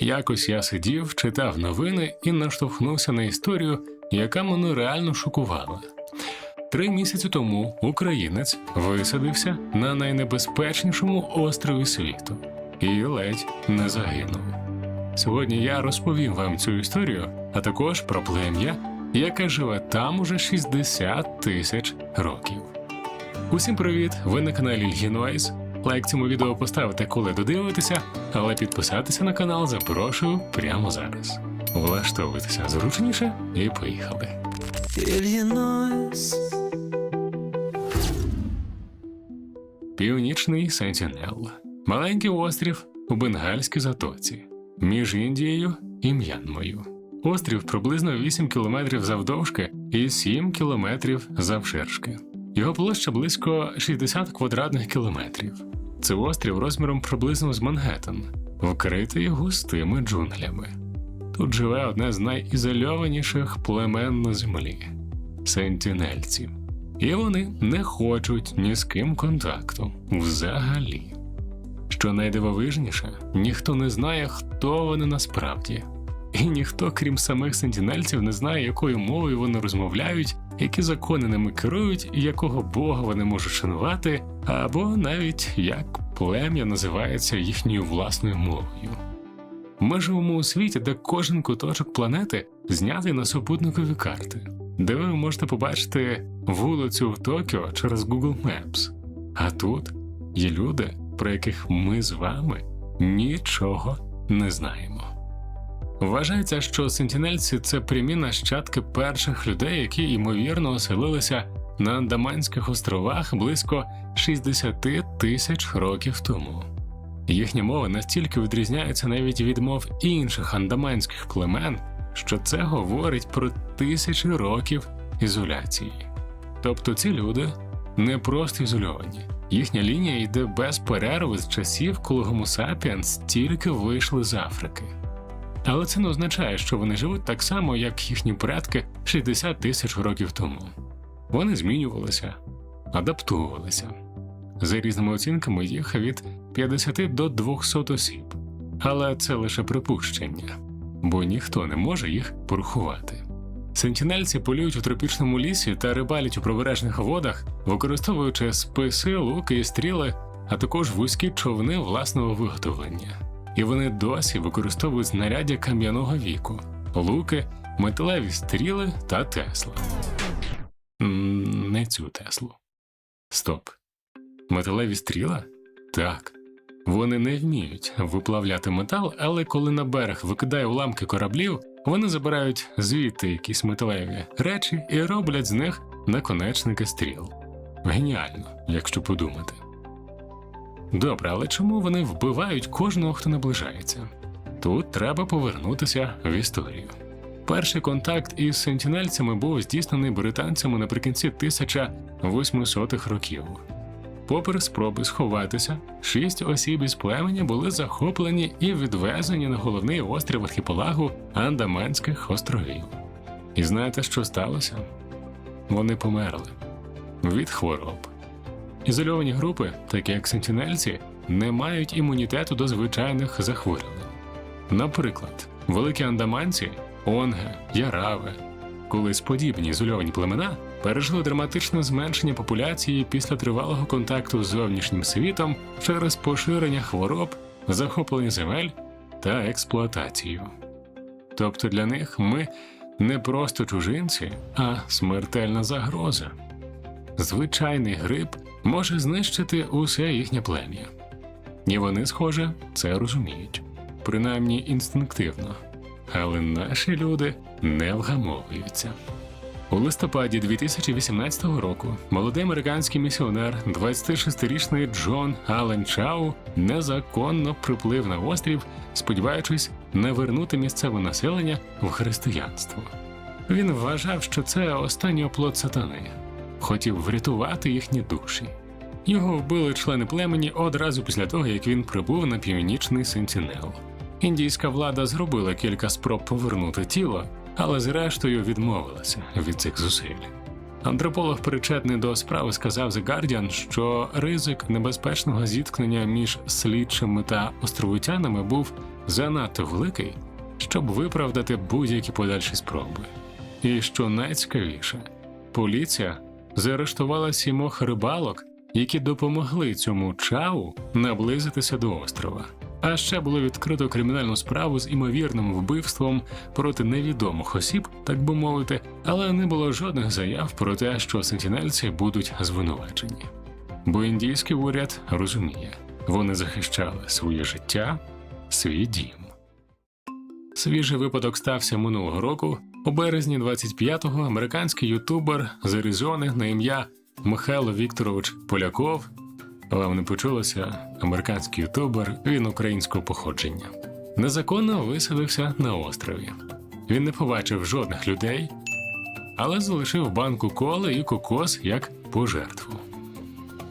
Якось я сидів, читав новини і наштовхнувся на історію, яка мене реально шокувала. Три місяці тому українець висадився на найнебезпечнішому острові світу і ледь не загинув. Сьогодні я розповім вам цю історію, а також про плем'я, яке живе там уже 60 тисяч років. Усім привіт! Ви на каналі Ільгінойс. Лайк цьому відео поставити, коли додивитеся, але підписатися на канал запрошую прямо зараз. Влаштовуйтеся зручніше і поїхали. Північний Сентінел. Маленький острів у Бенгальській затоці між Індією і М'янмою. Острів приблизно 8 кілометрів завдовжки і 7 кілометрів завширшки. Його площа близько 60 квадратних кілометрів. Це острів розміром приблизно з Мангеттен, вкритий густими джунглями. Тут живе одне з найізольованіших племен на землі сентінельці. І вони не хочуть ні з ким контакту взагалі. Що найдивовижніше, ніхто не знає, хто вони насправді, і ніхто, крім самих сентінельців, не знає, якою мовою вони розмовляють, які закони ними керують, і якого бога вони можуть шанувати, або навіть як плем'я називається їхньою власною мовою. Ми живемо у світі, де кожен куточок планети знятий на супутникові карти, де ви можете побачити вулицю в Токіо через Google Maps. А тут є люди, про яких ми з вами нічого не знаємо. Вважається, що сентінельці це прямі нащадки перших людей, які ймовірно оселилися на Андаманських островах близько 60 тисяч років тому. Їхня мова настільки відрізняється навіть від мов інших андаманських племен, що це говорить про тисячі років ізоляції. Тобто ці люди не просто ізольовані, їхня лінія йде без перерви з часів, коли Homo sapiens тільки вийшли з Африки. Але це не означає, що вони живуть так само, як їхні предки 60 тисяч років тому. Вони змінювалися, адаптувалися. За різними оцінками їх від 50 до 200 осіб. Але це лише припущення, бо ніхто не може їх порахувати. Сентінельці полюють у тропічному лісі та рибалять у прибережних водах, використовуючи списи, луки і стріли, а також вузькі човни власного виготовлення. І вони досі використовують знаряддя кам'яного віку, луки, металеві стріли та Тесла. Не цю Теслу. Стоп. Металеві стріла? Так. Вони не вміють виплавляти метал, але коли на берег викидає уламки кораблів, вони забирають звідти якісь металеві речі і роблять з них наконечники стріл. Геніально, якщо подумати. Добре, але чому вони вбивають кожного, хто наближається? Тут треба повернутися в історію. Перший контакт із сентінельцями був здійснений британцями наприкінці 1800-х років. Попри спроби сховатися, шість осіб із племені були захоплені і відвезені на головний острів архіпелагу Андаманських островів. І знаєте, що сталося? Вони померли від хвороб. Ізольовані групи, такі як сентінельці, не мають імунітету до звичайних захворювань. Наприклад, великі андаманці, онге, ярави, колись подібні ізольовані племена пережили драматичне зменшення популяції після тривалого контакту з зовнішнім світом через поширення хвороб, захоплення земель та експлуатацію. Тобто для них ми не просто чужинці, а смертельна загроза. Звичайний грип може знищити усе їхнє плем'я. І вони, схоже, це розуміють, принаймні інстинктивно. Але наші люди не вгамовуються. У листопаді 2018 року молодий американський місіонер, 26-річний Джон Аллен Чау, незаконно приплив на острів, сподіваючись навернути місцеве населення в християнство. Він вважав, що це останній оплот сатани, хотів врятувати їхні душі. Його вбили члени племені одразу після того, як він прибув на північний сентінел. Індійська влада зробила кілька спроб повернути тіло, але зрештою відмовилася від цих зусиль. Антрополог, причетний до справи, сказав The Guardian, що ризик небезпечного зіткнення між слідчими та островитянами був занадто великий, щоб виправдати будь-які подальші спроби. І що найцікавіше, поліція заарештувала сімох рибалок, які допомогли цьому чау наблизитися до острова. А ще було відкрито кримінальну справу з імовірним вбивством проти невідомих осіб, так би мовити, але не було жодних заяв про те, що сентінельці будуть звинувачені. Бо індійський уряд розуміє, вони захищали своє життя, свій дім. Свіжий випадок стався минулого року. У березні 25-го американський ютубер з Аризони на ім'я Михайло Вікторович Поляков. Вам не почулося, американський ютубер, він українського походження. Незаконно висадився на острові. Він не побачив жодних людей, але залишив банку коли і кокос як пожертву.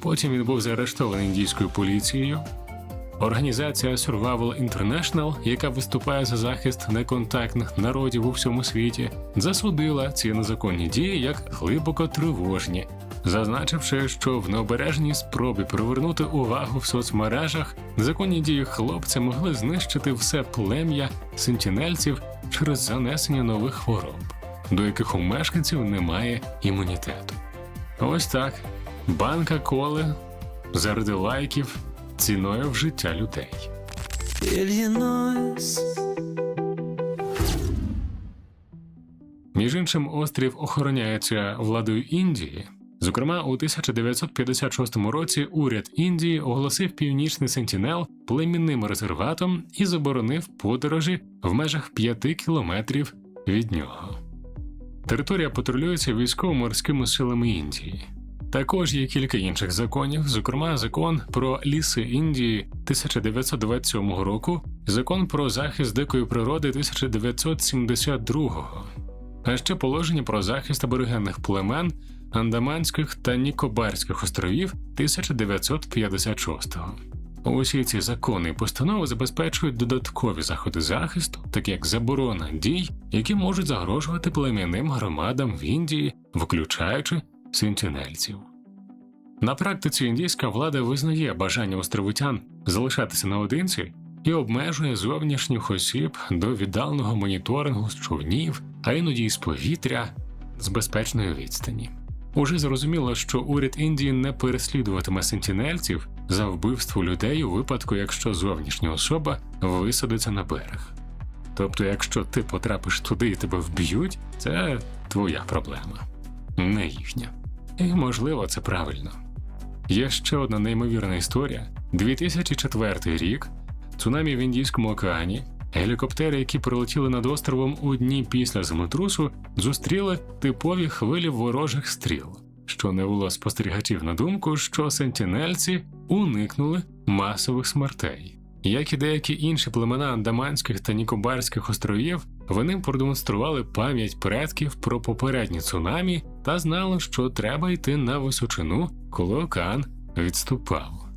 Потім він був заарештований індійською поліцією. Організація Survival International, яка виступає за захист неконтактних народів у всьому світі, засудила ці незаконні дії як глибоко тривожні, зазначивши, що в необережній спробі привернути увагу в соцмережах незаконні дії хлопця могли знищити все плем'я сентінельців через занесення нових хвороб, до яких у мешканців немає імунітету. Ось так банка коли заради лайків ціною в життя людей. Иллинойс, Між іншим, острів охороняється владою Індії. Зокрема, у 1956 році уряд Індії оголосив північний сентінел племінним резерватом і заборонив подорожі в межах 5 кілометрів від нього. Територія патрулюється військово-морськими силами Індії. Також є кілька інших законів, зокрема, закон про ліси Індії 1927 року, закон про захист дикої природи 1972 а ще положення про захист аборигенних племен Андаманських та Нікобарських островів 1956-го. Усі ці закони і постанови забезпечують додаткові заходи захисту, такі як заборона дій, які можуть загрожувати плем'яним громадам в Індії, включаючи сентінельців. На практиці індійська влада визнає бажання островитян залишатися наодинці і обмежує зовнішніх осіб до віддаленого моніторингу з човнів, а іноді із повітря з безпечної відстані. Уже зрозуміло, що уряд Індії не переслідуватиме сентінельців за вбивство людей у випадку, якщо зовнішня особа висадиться на берег. Тобто, якщо ти потрапиш туди і тебе вб'ють, це твоя проблема, не їхня. І можливо, це правильно. Є ще одна неймовірна історія: 2004 рік, цунамі в Індійському океані, гелікоптери, які прилетіли над островом у дні після землетрусу, зустріли типові хвилі ворожих стріл, що навело спостерігачів на думку, що сентінельці уникнули масових смертей. Як і деякі інші племена Андаманських та Нікобарських островів, вони продемонстрували пам'ять предків про попередні цунамі та знали, що треба йти на височину, коли океан відступав.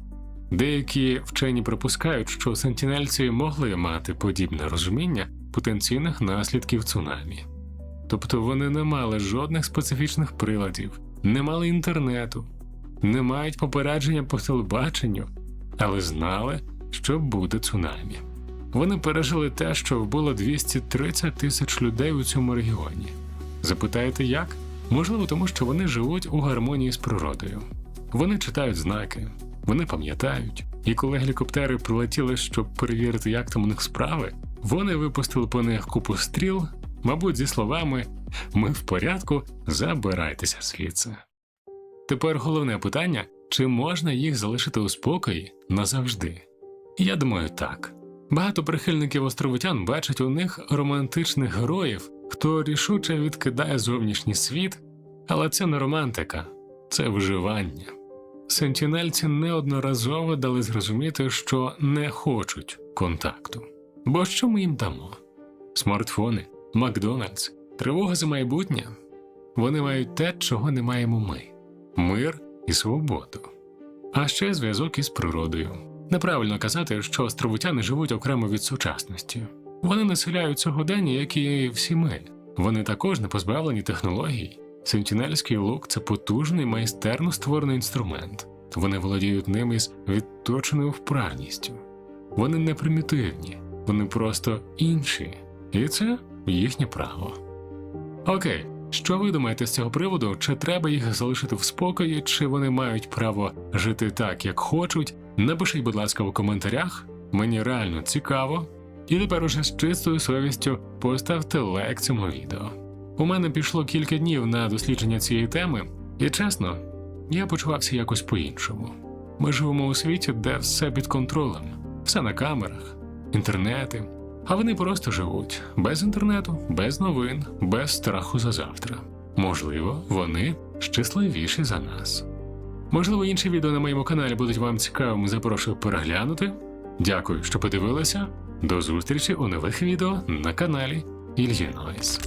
Деякі вчені припускають, що сентінельці могли мати подібне розуміння потенційних наслідків цунамі. Тобто вони не мали жодних специфічних приладів, не мали інтернету, не мають попередження по телебаченню, але знали, що буде цунамі. Вони пережили те, що вбило 230 тисяч людей у цьому регіоні. Запитаєте, як? Можливо, тому що вони живуть у гармонії з природою. Вони читають знаки, вони пам'ятають, і коли гелікоптери прилетіли, щоб перевірити, як там у них справи, вони випустили по них купу стріл, мабуть, зі словами Ми в порядку, забирайтеся звідси. Тепер головне питання: чи можна їх залишити у спокої назавжди? Я думаю, так. Багато прихильників островитян бачать у них романтичних героїв, хто рішуче відкидає зовнішній світ, але це не романтика, це виживання. Сентінельці неодноразово дали зрозуміти, що не хочуть контакту. Бо що ми їм дамо? Смартфони, Макдональдс, тривога за майбутнє. Вони мають те, чого не маємо ми мир і свободу. А ще зв'язок із природою. Неправильно казати, що островитяни живуть окремо від сучасності. Вони населяють сьогодення, як і всі ми. Вони також не позбавлені технологій. Сентінельський лук це потужний майстерно створений інструмент. Вони володіють ним із відточеною вправністю. Вони не примітивні, вони просто інші, і це їхнє право. Окей, що ви думаєте з цього приводу? Чи треба їх залишити в спокої, чи вони мають право жити так, як хочуть? Напишіть, будь ласка, у коментарях. Мені реально цікаво. І тепер уже з чистою совістю поставте лайк цьому відео. У мене пішло кілька днів на дослідження цієї теми, і чесно, я почувався якось по-іншому. Ми живемо у світі, де все під контролем, все на камерах, інтернети, а вони просто живуть без інтернету, без новин, без страху за завтра. Можливо, вони щасливіші за нас. Можливо, інші відео на моєму каналі будуть вам цікавими, запрошую переглянути. Дякую, що подивилися. До зустрічі у нових відео на каналі Ільї Нойс.